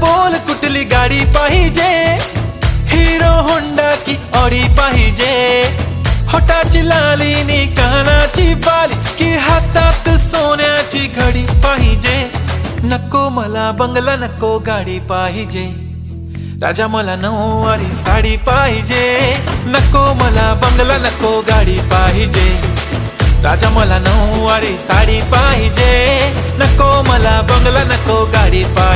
बोल कुठली गाडी पाहिजे? हिरो होंडा की ऑडी पाहिजे? होटाची लाली नी कानाची बाली की हातात सोन्याची घडी पाहिजे? नको मला बंगला नको गाडी पाहिजे. राजा मला नऊवारी साडी पाहिजे. नको मला बंगला नको गाडी पाहिजे. राजा मला नऊवारी साडी पाहिजे. नको मला बंगला नको गाडी पाहिजे.